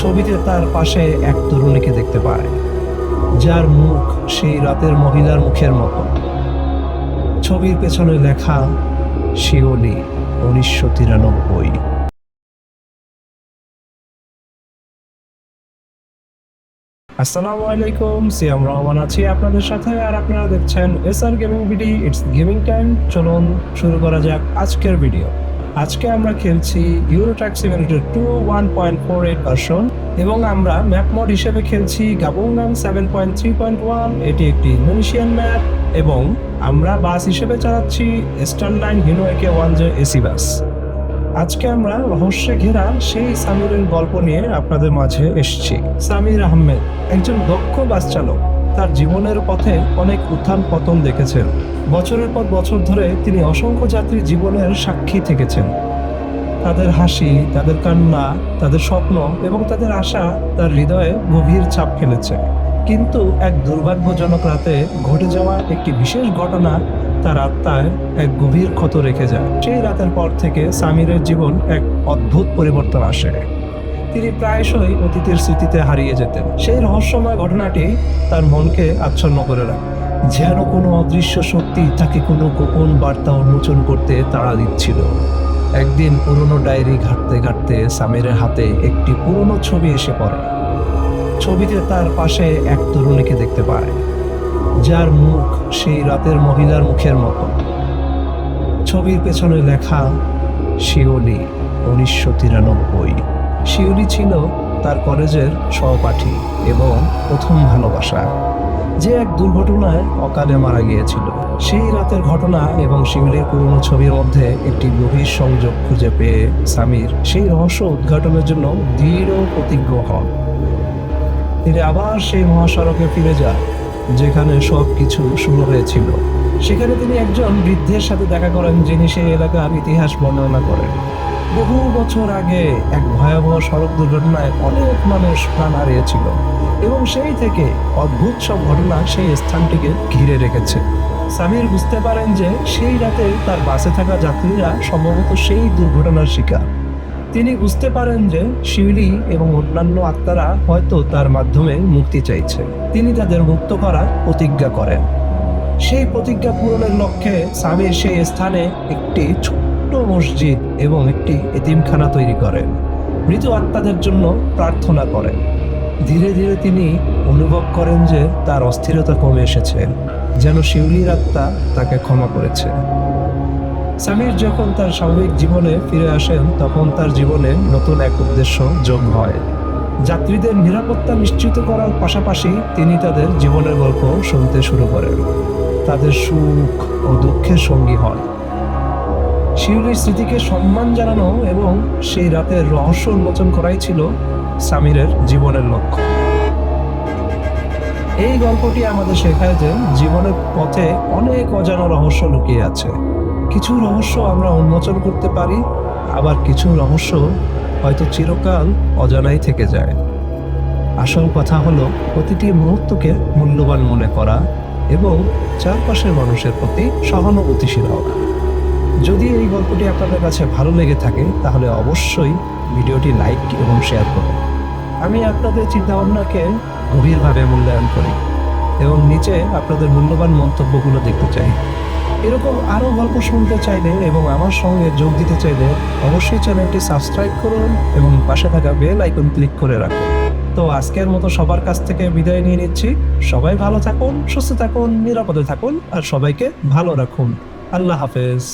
ছবিতে তার পাশে এক তরুণীকে দেখতে পায়, যার মুখ সেই রাতের মহিলার মুখের মতো। ছবির পেছনে লেখা শিওলি উনিশশো তিরানব্বই। আসসালামু আলাইকুম, সিয়াম রহমান আছি আপনাদের সাথে, আর আপনারা দেখছেন SR gaming BD, it's gaming time. চলুন শুরু করা যাক আজকের ভিডিও। আজকে আমরা খেলছি Euro Truck Simulator two one point four eight version এবং আমরা ম্যাপ মোড হিসেবে খেলছি গাবুংনাম seven point three point one এটি একটি ইন্দোনেশিয়ান ম্যাপ এবং আমরা বাস হিসেবে চালাচ্ছি Star Line Hino AK one J AC bus আজকে আমরা রহস্যে ঘেরা সেই সামিরের গল্প নিয়ে আপনাদের মাঝে এসেছি। সামির আহমেদ, একজন দক্ষ বাস চালক। তার জীবনের পথে অনেক উত্থান পতন দেখেছেন। বছরের পর বছর ধরে তিনি অসংখ্য যাত্রী জীবনের সাক্ষী থেকেছেন। তাদের হাসি, তাদের কান্না, তাদের স্বপ্ন এবং তাদের আশা তার হৃদয়ে গভীর চাপ ফেলেছে। কিন্তু এক দুর্ভাগ্যজনক রাতে ঘটে যাওয়া একটি বিশেষ ঘটনা তার আত্মায় এক গভীর ক্ষত রেখে যায়। সেই রাতের পর থেকে সামিরের জীবন এক অদ্ভুত পরিবর্তন আসে। তিনি প্রায়শই অতীতের স্মৃতিতে হারিয়ে যেতেন। সেই রহস্যময় ঘটনাটি তার মনকে আচ্ছন্ন করে রাখে। যেন কোনো অদৃশ্য শক্তি তাকে কোনো গোপন বার্তা উন্মোচন করতে তাড়া দিচ্ছিল। একদিন পুরনো ডায়েরি ঘাঁটতে ঘাঁটতে সামিরের হাতে একটি পুরনো ছবি এসে পড়ে। ছবিতে তার পাশে এক তরুণীকে দেখতে পায়, যার মুখ সেই রাতের মহিলার মুখের মতো। ছবির পেছনে লেখা, শিওলি, উনিশশো তিরানব্বই। শিওলি ছিল তার কলেজের সহপাঠী এবং প্রথম ভালোবাসা। যে এক দুর্ঘটনায় অকালে মারা গিয়েছিল। সেই রাতের ঘটনা এবং শিউলির পুরনো ছবির মধ্যে একটি গভীর সংযোগ খুঁজে পেয়ে সামির সেই রহস্য উদ্ঘাটনের জন্য দৃঢ় প্রতিজ্ঞ হন তিনি আবার সেই মহাসড়কে ফিরে যান, যেখানে সব কিছু শুরু হয়েছিল। সেখানে তিনি একজন বৃদ্ধের সাথে দেখা করেন যিনি সেই এলাকার ইতিহাস বর্ণনা করেন। বহু বছর আগে এক ভয়াবহ সড়ক দুর্ঘটনায় অনেক মানুষ প্রাণ হারিয়েছিল এবং সেই থেকে অদ্ভুত সব ঘটনা সেই স্থানটিকে ঘিরে রেখেছে। সামির বুঝতে পারেন যে সেই রাতে তার বাসে থাকা যাত্রীরা সম্ভবত সেই দুর্ঘটনার শিকার। তিনি বুঝতে পারেন যে শিউলি এবং অন্যান্য আত্মারা হয়তো তার মাধ্যমে মুক্তি চাইছে। তিনি তাদের মুক্ত করার প্রতিজ্ঞা করেন। সেই প্রতিজ্ঞা পূরণের লক্ষ্যে সামির সেই স্থানে একটি ছোট্ট মসজিদ এবং একটি এতিমখানা তৈরি করেন। মৃত আত্মাদের জন্য প্রার্থনা করেন। ধীরে ধীরে তিনি অনুভব করেন যে তার অস্থিরতা কমে এসেছে, যেন শিউলির আত্মা তাকে ক্ষমা করেছে। সামির যখন তার স্বাভাবিক জীবনে ফিরে আসেন, তখন তার জীবনে নতুন এক উদ্দেশ্য যোগ হয়। যাত্রীদের নিরাপত্তা নিশ্চিত করার পাশাপাশি তিনি তাদের জীবনের গল্প শুনতে শুরু করেন। তাদের সুখ ও দুঃখের সঙ্গী হন। শিউলির স্মৃতিকে সম্মান জানানো এবং সেই রাতের রহস্য উন্মোচন করাই ছিল সামিরের জীবনের লক্ষ্য। এই গল্পটি আমাদের শেখায় যে জীবনের পথে অনেক অজানা রহস্য লুকিয়ে আছে। কিছু রহস্য আমরা উন্মোচন করতে পারি, আবার কিছু রহস্য হয়তো চিরকাল অজানাই থেকে যায়। আসল কথা হলো, প্রতিটি মুহূর্তকে মূল্যবান মনে করা এবং চারপাশের মানুষের প্রতি সহানুভূতিশীল হওয়া। যদি এই গল্পটি আপনাদের কাছে ভালো লেগে থাকে, তাহলে অবশ্যই ভিডিওটি লাইক এবং শেয়ার করুন। আমি আপনাদের চিন্তাভাবনাকে গভীরভাবে মূল্যায়ন করি এবং নিচে আপনাদের মূল্যবান মন্তব্যগুলো দেখতে চাই। এরকম আরও গল্প শুনতে চাইলে এবং আমার সঙ্গে যোগ দিতে চাইলে অবশ্যই চ্যানেলটি সাবস্ক্রাইব করুন এবং পাশে থাকা বেল আইকন ক্লিক করে রাখুন। তো আজকের মতো সবার কাছ থেকে বিদায় নিয়ে নিচ্ছি। সবাই ভালো থাকুন, সুস্থ থাকুন, নিরাপদে থাকুন আর সবাইকে ভালো রাখুন। আল্লাহ হাফেজ।